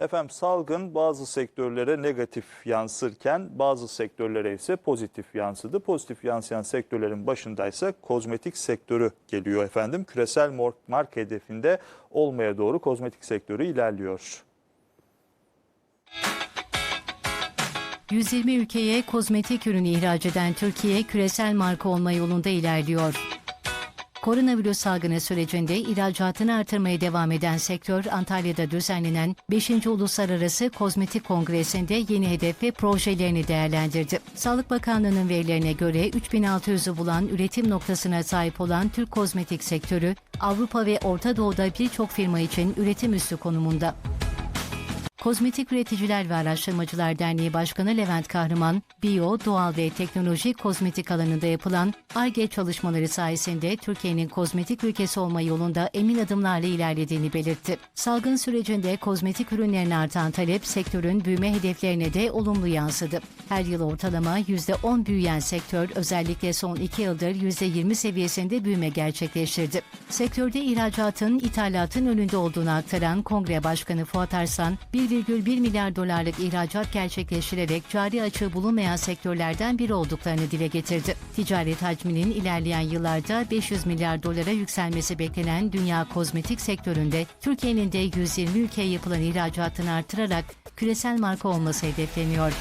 Efendim salgın bazı sektörlere negatif yansırken bazı sektörlere ise pozitif yansıdı. Pozitif yansıyan sektörlerin başındaysa kozmetik sektörü geliyor efendim. Küresel marka hedefinde olmaya doğru kozmetik sektörü ilerliyor. 120 ülkeye kozmetik ürünü ihraç eden Türkiye küresel marka olma yolunda ilerliyor. Koronavirüs salgını sürecinde ihracatını artırmaya devam eden sektör Antalya'da düzenlenen 5. Uluslararası Kozmetik Kongresi'nde yeni hedef ve projelerini değerlendirdi. Sağlık Bakanlığı'nın verilerine göre 3600'ü bulan üretim noktasına sahip olan Türk kozmetik sektörü Avrupa ve Orta Doğu'da birçok firma için üretim üssü konumunda. Kozmetik Üreticiler ve Araştırmacılar Derneği Başkanı Levent Kahraman, biyo, doğal ve teknoloji kozmetik alanında yapılan ARGE çalışmaları sayesinde Türkiye'nin kozmetik ülkesi olma yolunda emin adımlarla ilerlediğini belirtti. Salgın sürecinde kozmetik ürünlerine artan talep sektörün büyüme hedeflerine de olumlu yansıdı. Her yıl ortalama %10 büyüyen sektör özellikle son 2 yıldır %20 seviyesinde büyüme gerçekleştirdi. Sektörde ihracatın ithalatın önünde olduğunu aktaran Kongre Başkanı Fuat Arslan, 1,1 milyar dolarlık ihracat gerçekleştirerek cari açığı bulunmayan sektörlerden biri olduklarını dile getirdi. Ticaret hacminin ilerleyen yıllarda 500 milyar dolara yükselmesi beklenen dünya kozmetik sektöründe Türkiye'nin de 120 ülkeye yapılan ihracatını artırarak küresel marka olması hedefleniyor.